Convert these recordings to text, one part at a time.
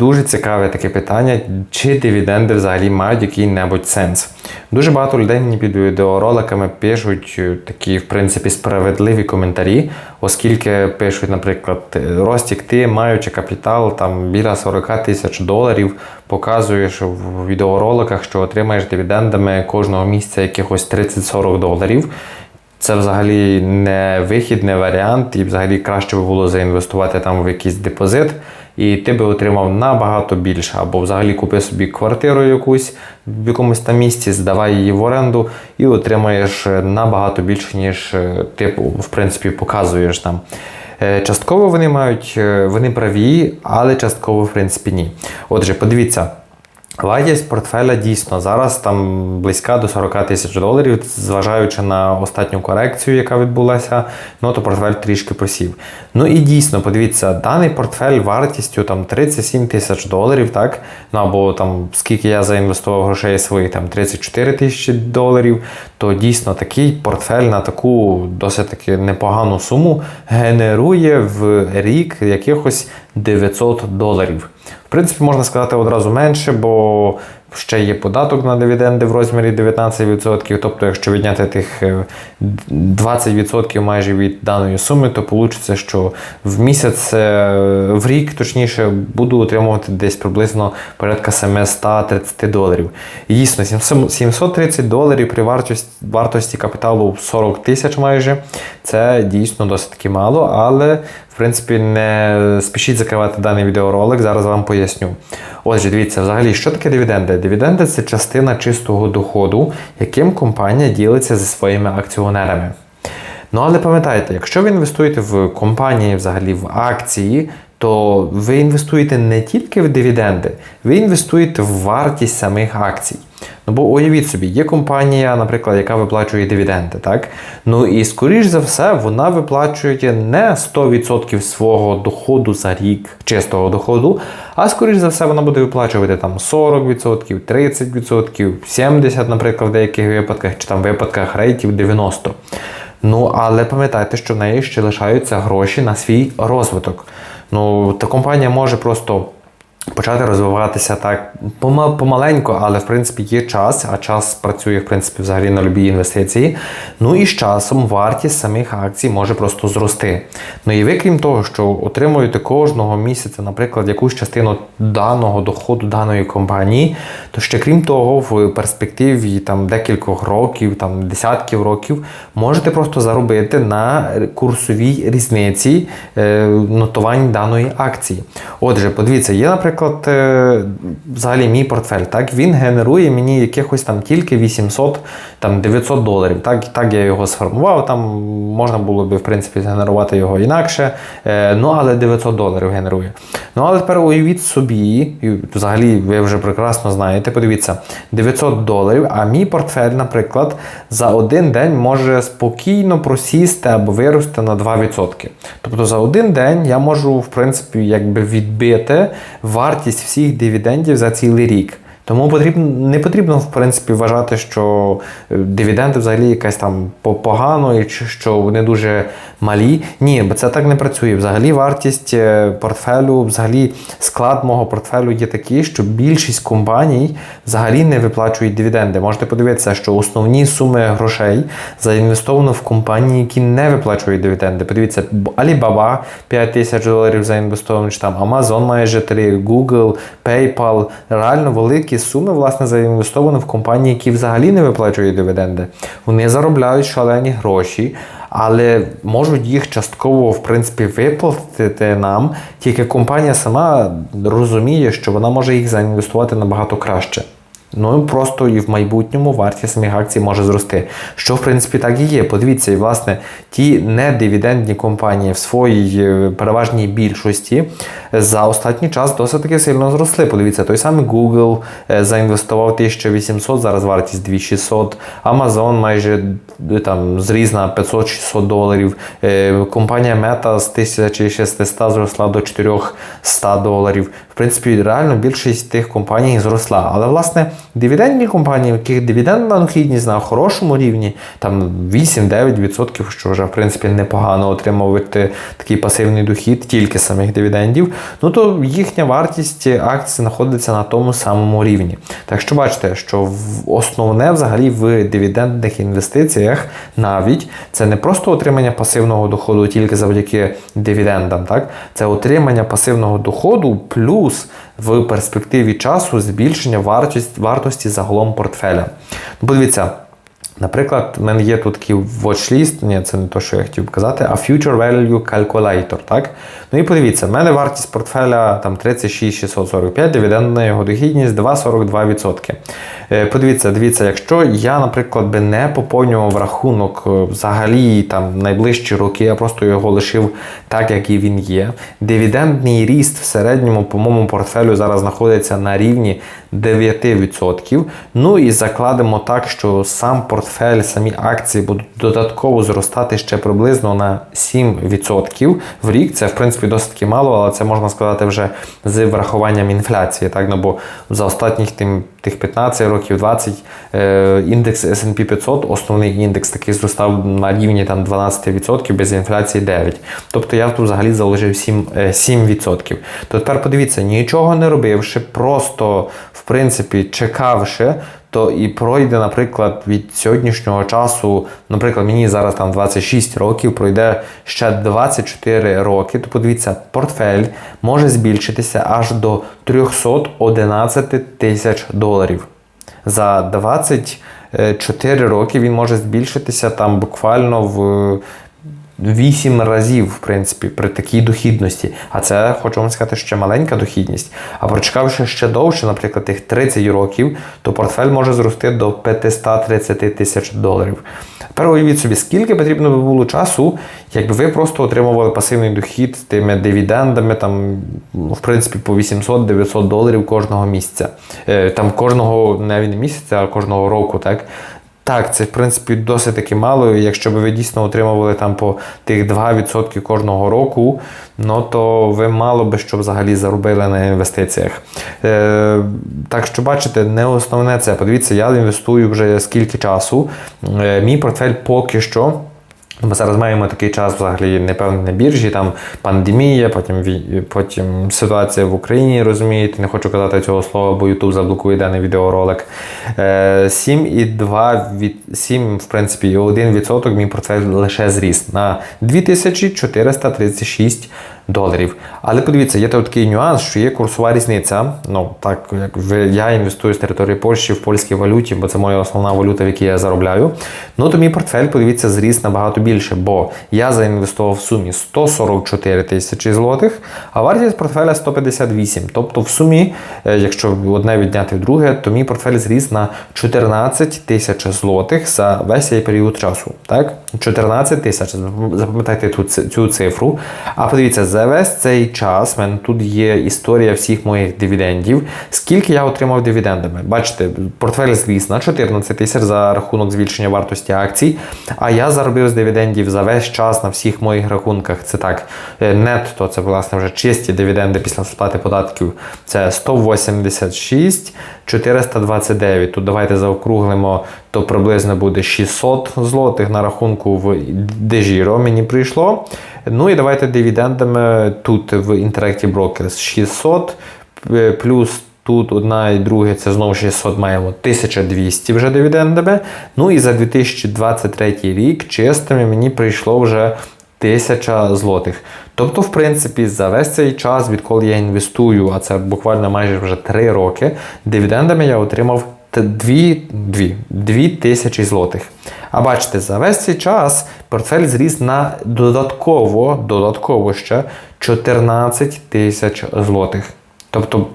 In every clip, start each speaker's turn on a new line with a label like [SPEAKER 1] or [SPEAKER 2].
[SPEAKER 1] Дуже цікаве таке питання, чи дивіденди взагалі мають який-небудь сенс. Дуже багато людей мені під відеороликами пишуть е, такі, в принципі, справедливі коментарі, оскільки пишуть, наприклад, Ростік, ти маючи капітал там біля 40 тисяч доларів, показуєш в відеороликах, що отримаєш дивідендами кожного місяця якихось 30-40 доларів. Це взагалі не вихід, не варіант, і взагалі краще би було заінвестувати там в якийсь депозит, і ти би отримав набагато більше. Або взагалі купи собі квартиру якусь в якомусь там місці, здавай її в оренду і отримаєш набагато більше, ніж е, ти в принципі показуєш там. Е, Частково вони мають, е, вони праві, але частково, в принципі, ні. Отже, подивіться. Вартість портфеля дійсно зараз там близька до 40 тисяч доларів, зважаючи на останню корекцію, яка відбулася, ну то портфель трішки просів. Ну і дійсно, подивіться, даний портфель вартістю там 37 тисяч доларів, так? Ну або там скільки я заінвестував грошей своїх, там 34 тисячі доларів, то дійсно такий портфель на таку досить таки непогану суму генерує в рік якихось 900 доларів. В принципі, можна сказати одразу менше, бо ще є податок на дивіденди в розмірі 19%. Тобто, якщо відняти тих е, 20% майже від даної суми, то вийде, що в місяць, е, в рік, точніше, буду отримувати десь приблизно порядка 730 доларів. І дійсно, 730 доларів при вартості, вартості капіталу 40 тисяч майже. Це дійсно досить таки мало, але в принципі не спішіть закривати даний відеоролик, зараз вам поясню. Отже, дивіться, взагалі, що таке дивіденди? Дивіденди це частина чистого доходу, яким компанія ділиться зі своїми акціонерами. Ну, але пам'ятайте, якщо ви інвестуєте в компанії, взагалі в акції, то ви інвестуєте не тільки в дивіденди, ви інвестуєте в вартість самих акцій. Ну бо уявіть собі, є компанія, наприклад, яка виплачує дивіденди, так? Ну і скоріш за все, вона виплачує не 100% свого доходу за рік, чистого доходу, а скоріш за все, вона буде виплачувати там 40%, 30%, 70%, наприклад, в деяких випадках, чи там випадках рейтів 90%. Ну, але пам'ятайте, що в неї ще лишаються гроші на свій розвиток. Ну, та компанія може просто почати розвиватися так пома- помаленьку, але в принципі є час, а час працює в принципі взагалі на любі інвестиції. Ну і з часом вартість самих акцій може просто зрости. Ну і ви, крім того, що отримуєте кожного місяця, наприклад, якусь частину даного доходу даної компанії, то ще крім того, в перспективі там декількох років, там десятків років, можете просто заробити на курсовій різниці е, нотувань даної акції. Отже, подивіться, є, наприклад, е, взагалі мій портфель, так він генерує мені якихось там тільки 800 там 900 доларів. Так, так я його сформував. Там можна було би в принципі згенерувати його інакше. Е, ну але 900 доларів генерує. Ну але тепер уявіть собі, взагалі ви вже прекрасно знаєте. Подивіться, 900 доларів. А мій портфель, наприклад, за один день може спокійно просісти або вирости на 2%. Тобто за один день я можу, в принципі, якби відбити вартість всіх дивідендів за цілий рік. Тому потрібно, не потрібно, в принципі, вважати, що е, дивіденди взагалі якась там погано і що вони дуже малі. Ні, бо це так не працює. Взагалі вартість е, портфелю, взагалі склад мого портфелю є такий, що більшість компаній взагалі не виплачують дивіденди. Можете подивитися, що основні суми грошей заінвестовано в компанії, які не виплачують дивіденди. Подивіться, Alibaba 5 тисяч доларів заінвестовано, чи там Amazon майже 3, Google, PayPal. Реально великі суми власне заінвестовано в компанії, які взагалі не виплачують дивіденди. Вони заробляють шалені гроші. Але можуть їх частково в принципі виплатити нам, тільки компанія сама розуміє, що вона може їх заінвестувати набагато краще. Ну просто і в майбутньому вартість самих акцій може зрости. Що в принципі так і є. Подивіться, і власне ті недивідендні компанії в своїй е, переважній більшості за останній час досить таки сильно зросли. Подивіться, той самий Google е, заінвестував 1800, зараз вартість 2600, Amazon майже е, там зріс на 500-600 доларів. Компанія Meta з 1600 зросла до 400 доларів. В принципі, реально більшість тих компаній зросла. Але власне дивідендні компанії, в яких дивідендна дохідність на хорошому рівні, там 8-9%, що вже в принципі непогано отримувати такий пасивний дохід тільки самих дивідендів, ну то їхня вартість акцій знаходиться на тому самому рівні. Так що бачите, що основне взагалі в дивідендних інвестиціях навіть це не просто отримання пасивного доходу тільки завдяки дивідендам, так? це отримання пасивного доходу плюс в перспективі часу збільшення вартості, вартості загалом портфеля. Ну, подивіться. Наприклад, в мене є тут такий watchlist, ні, це не те, що я хотів казати, а Future Value Calculator. Так? Ну і подивіться, в мене вартість портфеля там 36 645, дивідендна його дохідність 2,42%. Е, Подивіться, дивіться, якщо я, наприклад, би не поповнював рахунок е, взагалі там найближчі роки, я просто його лишив так, як і він є. Дивідендний ріст в середньому по моєму портфелю зараз знаходиться на рівні 9%. Ну і закладемо так, що сам портфель, самі акції будуть додатково зростати ще приблизно на 7% в рік. Це в принципі досить таки мало, але це можна сказати вже з врахуванням інфляції. Так? Ну, бо за останніх тим, тих 15 років, 20 е, індекс S&P 500, основний індекс такий зростав на рівні там 12%, без інфляції 9%. Тобто я тут взагалі заложив 7, е, 7%. То тепер подивіться, нічого не робивши, просто в принципі чекавши. То і пройде, наприклад, від сьогоднішнього часу, наприклад, мені зараз там 26 років, пройде ще 24 роки, то подивіться, портфель може збільшитися аж до 311 тисяч доларів. За 24 роки він може збільшитися там буквально в 8 разів, в принципі, при такій дохідності. А це, хочу вам сказати, ще маленька дохідність. А прочекавши ще довше, наприклад, тих 30 років, то портфель може зрости до 530 тисяч доларів. Тепер уявіть собі, скільки потрібно би було часу, якби ви просто отримували пасивний дохід з тими дивідендами, там, ну, в принципі, по 800-900 доларів кожного місяця. Е, Там кожного навіть не місяця, а кожного року, так? Так, це в принципі досить таки мало. Якщо б ви дійсно отримували там по тих 2% кожного року, ну то ви мало би що взагалі заробили на інвестиціях. Е, так що бачите, не основне це. Подивіться, я інвестую вже скільки часу. Е, мій портфель поки що. Ми зараз маємо такий час взагалі непевний на біржі, там пандемія, потім потім ситуація в Україні, розумієте, не хочу казати цього слова, бо YouTube заблокує даний відеоролик. Е, 7,2 від 7, в принципі, 1% мій портфель лише зріс на 2436 доларів. Але подивіться, є такий нюанс, що є курсова різниця. Ну, так як я інвестую з території Польщі в польській валюті, бо це моя основна валюта, в якій я заробляю. Ну, то мій портфель, подивіться, зріс набагато більше, бо я заінвестував в сумі 144 тисячі злотих, а вартість портфеля 158. Тобто, в сумі, е, якщо одне відняти в друге, то мій портфель зріс на 14 тисяч злотих за весь цей період часу. Так? 14 тисяч. Запам'ятайте цю цифру. А подивіться, за весь цей час в мене тут є історія всіх моїх дивідендів. Скільки я отримав дивідендами? Бачите, портфель зріс на 14 тисяч за рахунок збільшення вартості акцій. А я заробив з дивідендів за весь час на всіх моїх рахунках. Це так, е, нетто, це власне вже чисті дивіденди після сплати податків. Це 186 429. Тут давайте заокруглимо, то приблизно буде 600 злотих на рахунку в Дежіро мені прийшло. Ну і давайте дивідендами тут в Interactive Brokers 600 е, плюс. Тут одна і друге, це знову 600 маємо 1200 вже дивідендами. Ну і за 2023 рік чистими мені прийшло вже 1000 злотих. Тобто, в принципі, за весь цей час, відколи я інвестую, а це буквально майже вже 3 роки, дивідендами я отримав 2, 2, 2 тисячі злотих. А бачите, за весь цей час портфель зріс на додатково, додатково ще 14 тисяч злотих. Тобто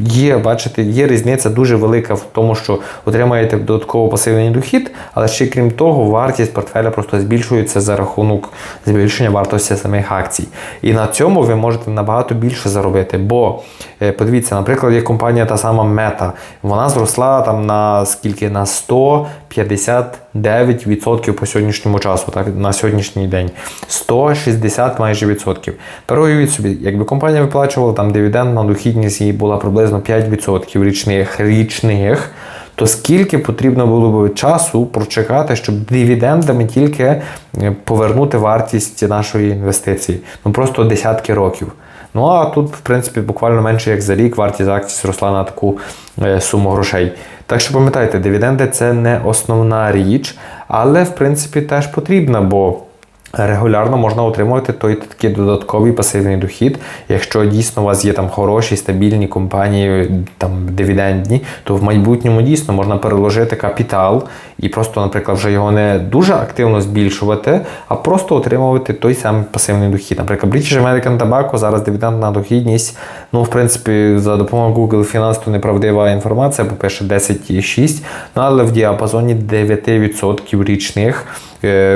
[SPEAKER 1] Є, бачите, є різниця дуже велика в тому, що отримаєте додатково пасивний дохід, але ще крім того, вартість портфеля просто збільшується за рахунок збільшення вартості самих акцій. І на цьому ви можете набагато більше заробити. Бо подивіться, наприклад, є компанія та сама Meta, вона зросла там на скільки на 159% по сьогоднішньому часу, так на сьогоднішній день. 160 майже відсотків. Тепер уявіть собі, якби компанія виплачувала там дивідендна дохідність її була приблизно 5% річних річних. то скільки потрібно було б часу прочекати, щоб дивідендами тільки е, повернути вартість нашої інвестиції? Ну просто десятки років. Ну а тут, в принципі, буквально менше як за рік вартість акцій зросла на таку е, суму грошей. Так що пам'ятайте, дивіденди це не основна річ, але в принципі теж потрібна, бо регулярно можна отримувати той такий додатковий пасивний дохід. Якщо дійсно у вас є там хороші, стабільні компанії, там дивідендні, то в майбутньому дійсно можна переложити капітал і просто, наприклад, вже його не дуже активно збільшувати, а просто отримувати той самий пасивний дохід. Наприклад, British American Tobacco зараз дивідендна дохідність. Ну, в принципі, за допомогою Google Finance то неправдива інформація, бо пише 10,6, ну але в діапазоні 9% річних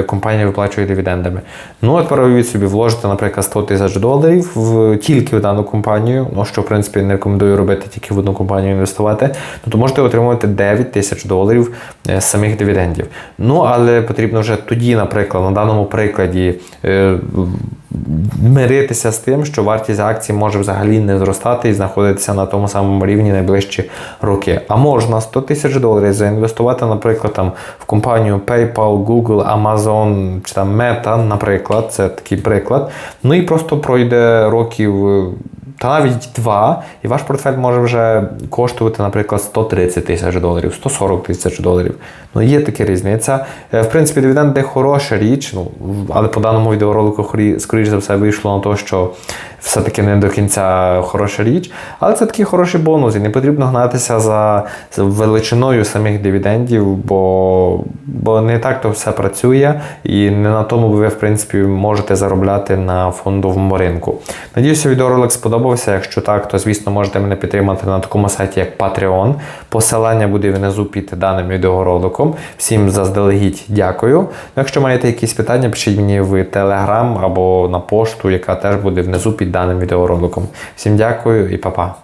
[SPEAKER 1] компанія виплачує дивідендами. Ну, тепер уявіть собі, вложити, наприклад, 100 тисяч доларів в, тільки в дану компанію, ну, що, в принципі, не рекомендую робити тільки в одну компанію інвестувати, ну, то можете отримувати 9 тисяч доларів е, самих дивідендів. Ну, але потрібно вже тоді, наприклад, на даному прикладі е, миритися з тим, що вартість акцій може взагалі не зростати і знаходитися на тому самому рівні найближчі роки. А можна 100 тисяч доларів заінвестувати, наприклад, там в компанію PayPal, Google, Amazon чи там Meta, наприклад, це такий приклад. Ну і просто пройде років. е, Та навіть два, і ваш портфель може вже коштувати, наприклад, 130 тисяч доларів, 140 тисяч доларів. Ну, є така різниця. Е, В принципі, дивіденди хороша річ, ну, але по даному відеоролику, скоріш за все, вийшло на те, що все-таки не до кінця хороша річ. Але це такий хороший бонус, і не потрібно гнатися за, величиною самих дивідендів, бо, бо не так то все працює, і не на тому ви, в принципі, можете заробляти на фондовому ринку. Надіюся, відеоролик сподобався. Якщо так, то звісно можете мене підтримати на такому сайті, як Patreon. Посилання буде внизу під даним відеороликом. Всім заздалегідь дякую. Якщо маєте якісь питання, пишіть мені в Telegram або на пошту, яка теж буде внизу даним відеороликом. Всім дякую і па-па.